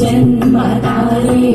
ജന്മതാരേ